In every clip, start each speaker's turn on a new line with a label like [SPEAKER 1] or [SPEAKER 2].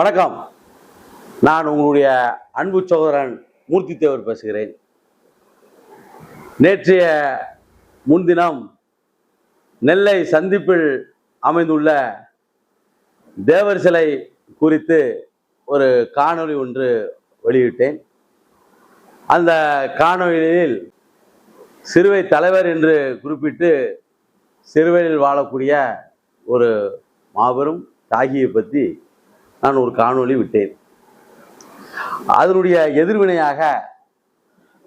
[SPEAKER 1] வணக்கம். நான் உங்களுடைய அன்பு சகோதரன் மூர்த்தி தேவர் பேசுகிறேன். நேற்றைய முன்தினம் நெல்லை சந்திப்பில் அமைந்துள்ள தேவர் சிலை குறித்து ஒரு காணொளி ஒன்று வெளியிட்டேன். அந்த காணொளியில் சிறுவை தலைவர் என்று குறிப்பிட்டு சிறுவையில் வாழக்கூடிய ஒரு மாபெரும் தாகியை பற்றி நான் ஒரு காணொளி விட்டேன். அதனுடைய எதிர்வினையாக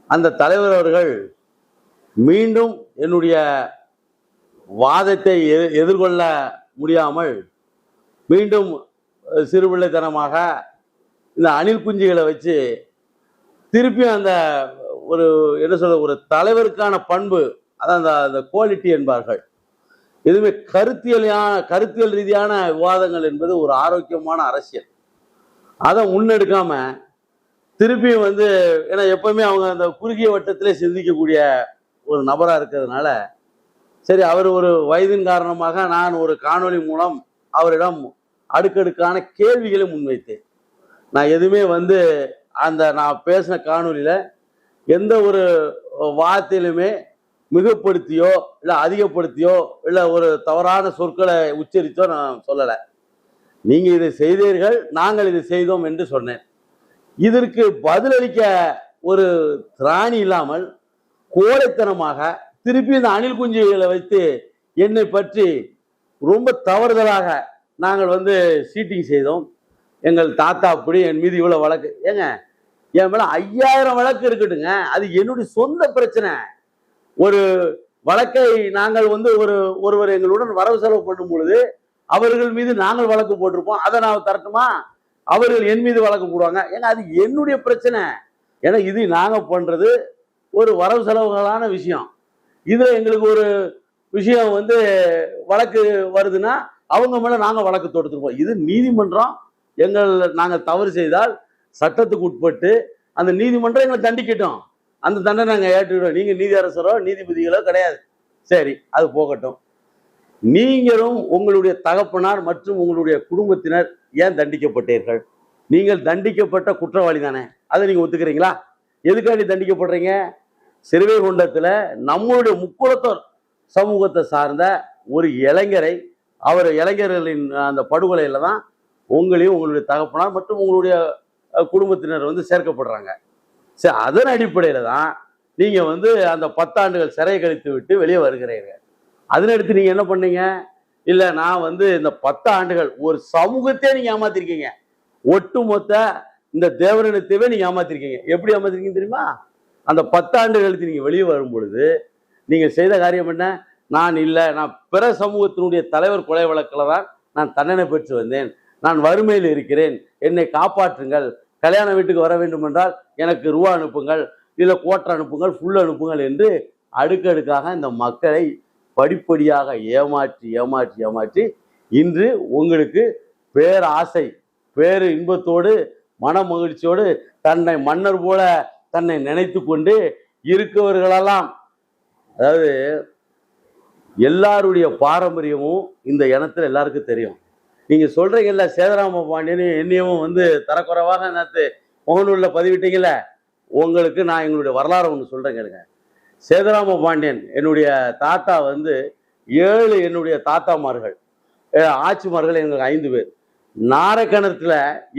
[SPEAKER 1] அந்த தலைவர் அவர்கள் மீண்டும் என்னுடைய வாதத்தை எதிர்கொள்ள முடியாமல் மீண்டும் சிறுபிள்ளைத்தனமாக இந்த அணில் குஞ்சுகளை வச்சு திருப்பியும் அந்த ஒரு என்ன சொல்ற ஒரு தலைவருக்கான பண்பு அதான் அந்த அந்த குவாலிட்டி என்பார்கள். எதுவுமே கருத்தியலான கருத்தியல் ரீதியான விவாதங்கள் என்பது ஒரு ஆரோக்கியமான அரசியல். அதை முன்னெடுக்காம திருப்பியும் வந்து ஏன்னா எப்பவுமே அவங்க அந்த குறுகிய வட்டத்திலே சிந்திக்கக்கூடிய ஒரு நபராக இருக்கிறதுனால சரி அவர் ஒரு வயதின் காரணமாக நான் ஒரு காணொளி மூலம் அவரிடம் அடுக்கடுக்கான கேள்விகளை முன்வைத்தேன். நான் எதுவுமே வந்து அந்த நான் பேசின காணொலியில் எந்த ஒரு வார்த்தையிலுமே மிகப்படுத்தியோ இல்லை அதிகப்படுத்தியோ இல்லை ஒரு தவறான சொற்களை உச்சரித்தோ நான் சொல்லலை. நீங்கள் இதை செய்தீர்கள் நாங்கள் இதை செய்தோம் என்று சொன்னேன். இதற்கு பதிலளிக்க ஒரு திராணி இல்லாமல் கோடைத்தனமாக திருப்பி இந்த அணில் குஞ்சுகளை வைத்து என்னை பற்றி ரொம்ப தவறுதலாக நாங்கள் வந்து சீட்டிங் செய்தோம். எங்கள் தாத்தா அப்படி என் மீது இவ்வளோ வழக்கு. ஏங்க என் மேலே ஐயாயிரம் வழக்கு இருக்கட்டுங்க. அது என்னுடைய சொந்த பிரச்சனை. ஒரு வழக்கை நாங்கள் வந்து ஒரு ஒருவர் எங்களுடன் வரவு செலவு பண்ணும் பொழுது அவர்கள் மீது நாங்கள் வழக்கு போட்டிருப்போம். அதை நான் தரட்டுமா? அவர்கள் என் மீது வழக்கு போடுவாங்க. ஏன்னா அது என்னுடைய பிரச்சனை. ஏன்னா இது நாங்கள் பண்ணுறது ஒரு வரவு செலவுகளான விஷயம். இதில் எங்களுக்கு ஒரு விஷயம் வந்து வழக்கு வருதுன்னா அவங்க மேலே நாங்கள் வழக்கு தொடுத்துருப்போம். இது நீதிமன்றம் எங்கள் நாங்கள் தவறு செய்தால் சட்டத்துக்கு உட்பட்டு அந்த நீதிமன்றம் எங்களை தண்டிக்கட்டும். அந்த தண்டனை நாங்கள் ஏற்றுக்கிறோம் நீங்கள் நீதி அரசரோ நீதிபதிகளோ கிடையாது. சரி அது போகட்டும். நீங்களும் உங்களுடைய தகப்பனார் மற்றும் உங்களுடைய குடும்பத்தினர் ஏன் தண்டிக்கப்பட்டீர்கள்? நீங்கள் தண்டிக்கப்பட்ட குற்றவாளி தானே? அதை நீங்கள் ஒத்துக்கிறீங்களா? எதுக்காண்டி தண்டிக்கப்படுறீங்க? சிறுவைகுண்டத்தில் நம்மளுடைய முக்குளத்தோர் சமூகத்தை சார்ந்த ஒரு இளைஞரை அவர் இளைஞர்களின் அந்த படுகொலையில் தான் உங்களையும் உங்களுடைய தகப்பனார் மற்றும் உங்களுடைய குடும்பத்தினர் வந்து சேர்க்கப்படுறாங்க. சரி அதன் அடிப்படையில் தான் நீங்கள் வந்து அந்த பத்தாண்டுகள் சிறை கழித்து விட்டு வெளியே வருகிறீர்கள் அதனடுத்து நீங்கள் என்ன பண்ணீங்க? இல்லை நான் வந்து இந்த பத்து ஆண்டுகள் ஒரு சமூகத்தையே நீங்கள் ஏமாத்திருக்கீங்க. ஒட்டுமொத்த இந்த தேவரினத்தையே நீங்கள் ஏமாத்திருக்கீங்க. எப்படி ஏமாத்திருக்கீங்க தெரியுமா? அந்த பத்தாண்டு கழித்து நீங்கள் வெளியே வரும் பொழுது நீங்கள் செய்த காரியம் என்ன? நான் இல்லை நான் பிற சமூகத்தினுடைய தலைவர் கொலை வழக்கில் தான் நான் தண்டனை பெற்று வந்தேன். நான் வறுமையில் இருக்கிறேன். என்னை காப்பாற்றுங்கள். கல்யாண வீட்டுக்கு வர வேண்டும் என்றால் எனக்கு ரூபா அனுப்புங்கள் இல்லை கோட்டர் அனுப்புங்கள் ஃபுல் அனுப்புங்கள் என்று அடுக்கடுக்காக இந்த மக்களை படிப்படியாக ஏமாற்றி ஏமாற்றி ஏமாற்றி இன்று உங்களுக்கு பேராசை பேரு இன்பத்தோடு மன மகிழ்ச்சியோடு தன்னை மன்னர் போல தன்னை நினைத்து கொண்டு இருக்கவர்களெல்லாம் அதாவது எல்லாருடைய பாரம்பரியமும் இந்த இனத்துல எல்லாருக்கும் தெரியும். நீங்க சொல்றீங்கல்ல சேதராம பாண்டியனையும் என்னையும் வந்து தரக்குறைவாக நேற்று முகநூல்ல பதிவிட்டீங்கள உங்களுக்கு நான் எங்களுடைய வரலாறு ஒன்று சொல்கிறேன் கேளுங்க. சேதராம பாண்டியன் என்னுடைய தாத்தா வந்து ஏழு என்னுடைய தாத்தாமார்கள் ஆட்சிமார்கள் ஆச்சிமார்கள் எங்களுக்கு ஐந்து பேர். நாரக்கிணத்துல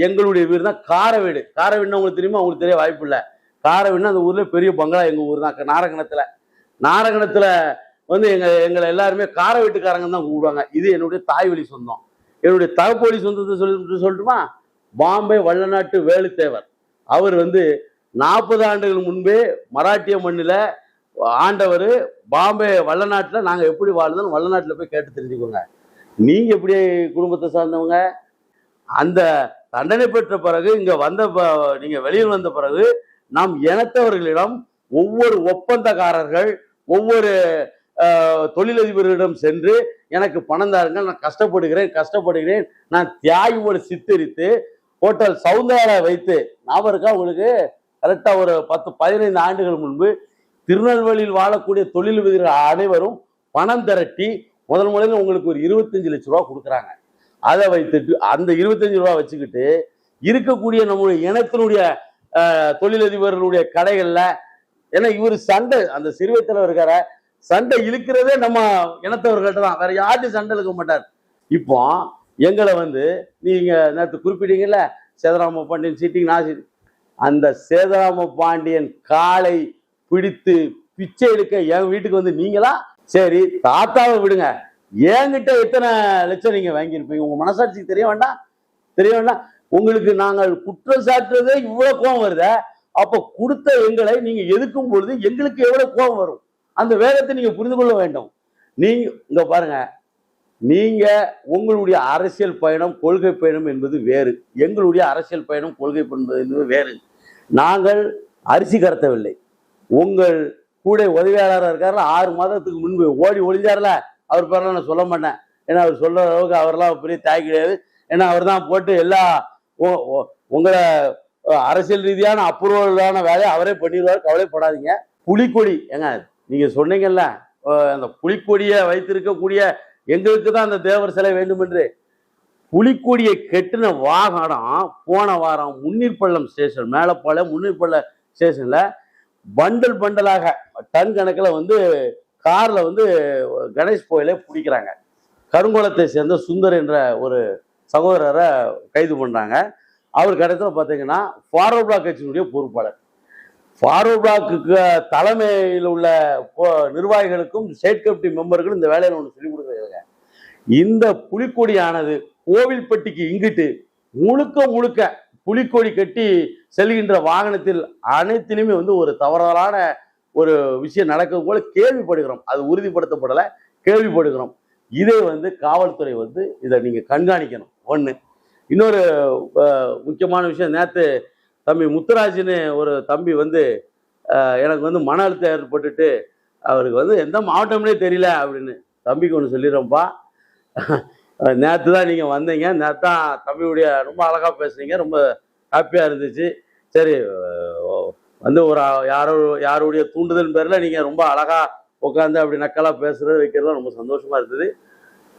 [SPEAKER 1] எங்களுடைய வீடு தான் காரவீடு. காரவீடுனா உங்களுக்கு தெரியுமா? உங்களுக்கு தெரிய வாய்ப்பு இல்லை. காரவீடுனா அந்த ஊரில் பெரிய பங்களா எங்கள் ஊர் தான் நாரகணத்துல நாரகணத்துல வந்து எங்கள் எங்களை எல்லாருமே கார வீட்டுக்காரங்க தான் கூப்பிடுவாங்க. இது என்னுடைய தாய் வழி சொந்தம். என்னுடைய தகப்பு வழி சொந்தத்தை சொல்லி சொல்லட்டுமா? பாம்பே வள்ளநாட்டு வேலுத்தேவர். அவர் வந்து நாற்பது ஆண்டுகள் முன்பே மராட்டிய மண்ணில் ஆண்டவர் பாம்பே வள்ளநாட்டில் நாங்கள் எப்படி வாழ்ந்தோம் வள்ளநாட்டில் போய் கேட்டு தெரிஞ்சுக்கோங்க. நீங்கள் எப்படி குடும்பத்தை சார்ந்தவங்க? அந்த தண்டனை பெற்ற பிறகு இங்கே வந்த ப- வெளியில் வந்த பிறகு நாம் இனத்தவர்களிடம் ஒவ்வொரு ஒப்பந்தக்காரர்கள் ஒவ்வொரு தொழிலதிபர்களிடம் சென்று எனக்கு பணம் தாருங்கள் நான் கஷ்டப்படுகிறேன் கஷ்டப்படுகிறேன் நான் தியாகியோடு சித்தரித்து ஹோட்டல் சவுந்தரா வைத்து ஞாபகம் இருக்கா உங்களுக்கு? கரெக்டாக ஒரு பத்து பதினைந்து ஆண்டுகள் முன்பு திருநெல்வேலியில் வாழக்கூடிய தொழில் தொழிலதிபர்கள் அனைவரும் பணம் திரட்டி முதல் முதல்ல உங்களுக்கு ஒரு இருபத்தஞ்சு லட்ச ரூபா கொடுக்குறாங்க. அதை வைத்துட்டு அந்த இருபத்தஞ்சு ரூபா வச்சுக்கிட்டு இருக்கக்கூடிய நம்முடைய இனத்தினுடைய தொழிலதிபர்களுடைய கடைகளில் ஏன்னா இவர் சண்டை அந்த சிறுவை தலைவர் சண்டை இழுக்கிறதே நம்ம இனத்தவர்கள்ட்ட தான். வேற யார்ட்டும் சண்டை இழுக்க மாட்டார். இப்போ எங்களை வந்து நீங்கள் நேற்று குறிப்பிட்டீங்கல்ல சேதராம பாண்டியன் சீட்டிங் நான் அந்த சேதராம பாண்டியன் காலை பிடித்து பிச்சை எடுக்க என் வீட்டுக்கு வந்து நீங்களா? சரி தாத்தாவை விடுங்க. என்கிட்ட எத்தனை லட்சம் நீங்கள் வாங்கியிருப்பீங்க? உங்கள் மனசாட்சிக்கு தெரிய வேண்டாம்? தெரிய வேண்டாம். உங்களுக்கு நாங்கள் குற்றம் சாட்டுறதே இவ்வளோ கோபம் வருத. அப்போ கொடுத்த எங்களை நீங்கள் எதுக்கும் பொழுது எங்களுக்கு எவ்வளோ கோபம் வரும்? அந்த வேகத்தை நீங்கள் புரிந்து கொள்ள வேண்டும். நீங்கள் இங்கே பாருங்கள் நீங்க உங்களுடைய அரசியல் பயணம் கொள்கை பயணம் என்பது வேறு. எங்களுடைய அரசியல் பயணம் கொள்கை பயணம் என்பது வேறு. நாங்கள் அரிசி கடத்தவில்லை உங்கள் கூட உதவியாளராக இருக்கார்ல ஆறு மாதத்துக்கு முன்பு. ஓடி ஒளிஞ்சார்ல? அவர் பேரெல்லாம் நான் சொல்ல மாட்டேன். ஏன்னா அவர் சொல்ற அளவுக்கு அவரெல்லாம் பெரிய தாய் கிடையாது. ஏன்னா அவர் தான் போட்டு எல்லா உங்களை அரசியல் ரீதியான அப்ரூவலான வேலையை அவரே பண்ணிடுவார் கவலைப்படாதீங்க. புலிக்கொடி. ஏங்க நீங்க சொன்னீங்கல்ல அந்த புலிக்கொடியை வைத்திருக்கக்கூடிய எங்களுக்கு தான் அந்த தேவர் சிலை வேண்டும் என்று புலிக்கொடியை கெட்டின வாகனம் போன வாரம் முன்னீர்பள்ளம் ஸ்டேஷன் மேலப்பாளையம் முன்னீர்பள்ளம் ஸ்டேஷன்ல பண்டல் பண்டலாக டன் கணக்கில் வந்து கார்ல வந்து கணேஷ் கோயிலை பிடிக்கிறாங்க. கருங்குளத்தை சேர்ந்த சுந்தர் என்ற ஒரு சகோதரரை கைது பண்ணுறாங்க அவர் கடைசியில் பார்த்தீங்கன்னா ஃபார்வர்ட் பிளாக் கட்சியினுடைய பொறுப்பாளர். ஃபார்வர்ட் பிளாக்கு தலைமையில் உள்ள நிர்வாகிகளுக்கும் ஸ்டேட் கமிட்டி மெம்பர்களும் இந்த வேலையில் ஒன்று சொல்லிக் கொடுக்குறாங்க இந்த புலிக்கொடியானது கோவில்பட்டிக்கு இங்கிட்டு முழுக்க முழுக்க புலிக்கொடி கட்டி செல்கின்ற வாகனத்தில் அனைத்திலுமே வந்து ஒரு தவறான ஒரு விஷயம் நடக்கிறது போல கேள்விப்படுகிறோம். அது உறுதிப்படுத்தப்படலை கேள்விப்படுகிறோம். இதை வந்து காவல்துறை வந்து இதை நீங்கள் கண்காணிக்கணும். ஒன்று இன்னொரு முக்கியமான விஷயம் நேற்று தம்பி முத்துராஜ்னு ஒரு தம்பி வந்து எனக்கு வந்து மன அழுத்தம் ஏற்பட்டுட்டு அவருக்கு வந்து எந்த மாவட்டம்னே தெரியல அப்படின்னு தம்பிக்கு ஒன்று சொல்லிடுறோம்ப்பா நேற்று தான் நீங்கள் வந்தீங்க. நேற்று தான் தம்பியுடைய ரொம்ப அழகாக பேசுனீங்க. ரொம்ப ஹாப்பியாக இருந்துச்சு. சரி வந்து ஒரு யாரோ யாருடைய தூண்டுதல் பேரில் நீங்கள் ரொம்ப அழகாக உட்காந்து அப்படி நக்கலாக பேசுறது வைக்கிறது ரொம்ப சந்தோஷமாக இருந்தது.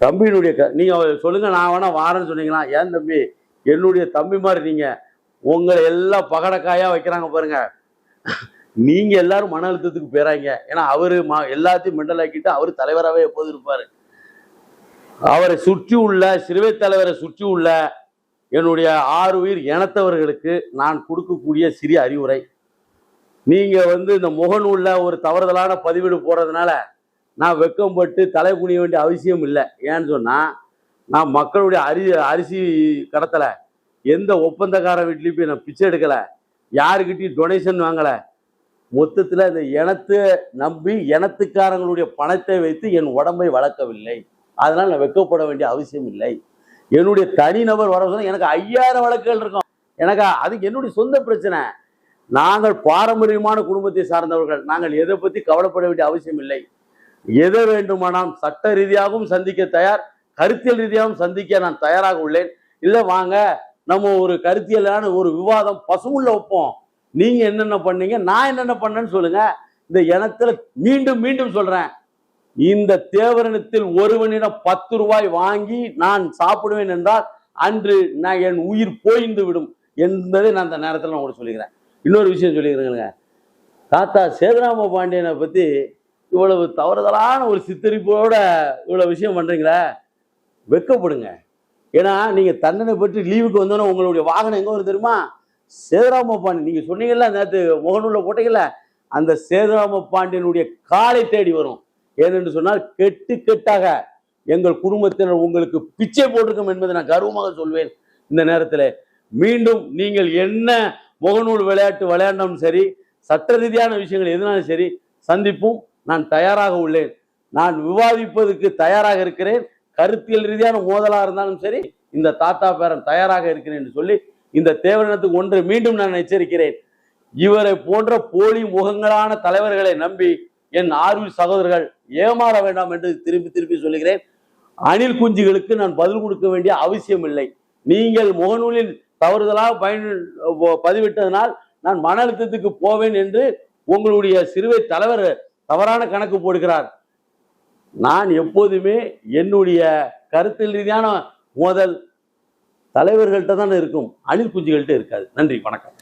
[SPEAKER 1] தம்பியினுடைய க நீங்கள் சொல்லுங்கள் நான் வேணால் வாரேன்னு சொன்னீங்களா? ஏன் தம்பி? என்னுடைய தம்பி மாதிரி நீங்கள் உங்களை எல்லாம் பகடக்காயா வைக்கிறாங்க பாருங்க. நீங்க எல்லாரும் மன அழுத்தத்துக்கு போயிறாங்க. ஏன்னா அவரு எல்லாத்தையும் மெண்டல் ஆக்கிட்டு அவர் தலைவராகவே எப்போது இருப்பாரு. அவரை சுற்றி உள்ள சிறுவை தலைவரை சுற்றி உள்ள என்னுடைய ஆறு உயிர் இனத்தவர்களுக்கு நான் கொடுக்கக்கூடிய சிறிய அறிவுரை. நீங்க வந்து இந்த முகநூல்ல ஒரு தவறுதலான பதிவீடு போடுறதுனால நான் வெக்கம்பட்டு தலை குனிய வேண்டிய அவசியம் இல்லை. ஏன்னு சொன்னா நான் மக்களுடைய அரி அரிசி கடத்தலை எந்த ஒப்பந்தக்கார வீட்லேயும் போய் நான் பிச்சை எடுக்கலை. யாருக்கிட்டையும் டொனேஷன் வாங்கலை. மொத்தத்தில் இந்த இனத்தை நம்பி இனத்துக்காரங்களுடைய பணத்தை வைத்து என் உடம்பை வளர்க்கவில்லை. அதனால் நான் வெக்கப்பட வேண்டிய அவசியம் இல்லை. என்னுடைய தனிநபர் வர சொன்னால் எனக்கு ஐயாயிரம் வழக்குகள் இருக்கும். எனக்கு அதுக்கு என்னுடைய சொந்த பிரச்சனை. நாங்கள் பாரம்பரியமான குடும்பத்தை சார்ந்தவர்கள். நாங்கள் எதை பற்றி கவலைப்பட வேண்டிய அவசியம் இல்லை. எதை வேண்டுமானால் சட்ட ரீதியாகவும் சந்திக்க தயார் கருத்தியல் ரீதியாகவும் சந்திக்க நான் தயாராக உள்ளேன். இல்லை வாங்க நம்ம ஒரு கருத்தியலான ஒரு விவாதம் பசுமுள்ள வைப்போம். நீங்க என்னென்ன பண்ணீங்க? நான் என்னென்ன பண்ணேன்னு சொல்லுங்க. இந்த இனத்துல மீண்டும் மீண்டும் சொல்றேன். இந்த தேவரணத்தில் ஒருவனிடம் பத்து ரூபாய் வாங்கி நான் சாப்பிடுவேன் என்றால் அன்று நான் என் உயிர் போய்ந்து விடும் என்பதை நான் அந்த நேரத்தில் நான் உங்களுக்கு சொல்லிக்கிறேன். இன்னொரு விஷயம் சொல்லிக்கிறேங்க தாத்தா சேதுராம பாண்டியனை பத்தி இவ்வளவு தவறுதலான ஒரு சித்தரிப்போட இவ்வளவு விஷயம் பண்றீங்களே? வெக்கப்படுங்க ஏன்னா நீங்க தண்டனை பெற்று லீவுக்கு வந்தோன்னா உங்களுடைய வாகனம் எங்க வரும் தெரியுமா? சேதுராம பாண்டியன் நீங்க சொன்னீங்கல்ல நேற்று முகநூலில் போட்டீங்கல்ல அந்த சேதுராம பாண்டியனுடைய காலை தேடி வரும். ஏனென்று சொன்னால் கெட்டு கெட்டாக எங்கள் குடும்பத்தினர் உங்களுக்கு பிச்சை போட்டிருக்கும் என்பதை நான் கர்வமாக சொல்வேன் இந்த நேரத்தில். மீண்டும் நீங்கள் என்ன முகநூல் விளையாட்டு விளையாண்டாலும் சரி சட்ட ரீதியான விஷயங்கள் எதுனாலும் சரி சந்திப்பும் நான் தயாராக உள்ளேன். நான் விவாதிப்பதற்கு தயாராக இருக்கிறேன். கருத்தியல் ரீதியான மோதலா இருந்தாலும் சரி இந்த தாத்தா பேரன் தயாராக இருக்கிறேன் என்று சொல்லி இந்த தேவரினத்துக்கு ஒன்று மீண்டும் நான் எச்சரிக்கிறேன். இவரை போன்ற போலி முகங்களான தலைவர்களை நம்பி என் ஆர்வில் சகோதரர்கள் ஏமாற வேண்டாம் என்று திருப்பி திருப்பி சொல்லுகிறேன். அணில் குஞ்சுகளுக்கு நான் பதில் கொடுக்க வேண்டிய அவசியம் இல்லை நீங்கள் முகநூலில் தவறுதலாக பயன் பதிவிட்டதனால் நான் மன அழுத்தத்துக்கு போவேன் என்று உங்களுடைய சிறுவை தலைவர் தவறான கணக்கு போடுகிறார். நான் எப்போதுமே என்னுடைய கருத்தில் ரீதியான மோதல் தலைவர்கள்ட்ட தான் இருக்கும் அணில் குஞ்சுகள்கிட்ட இருக்காது. நன்றி வணக்கம்.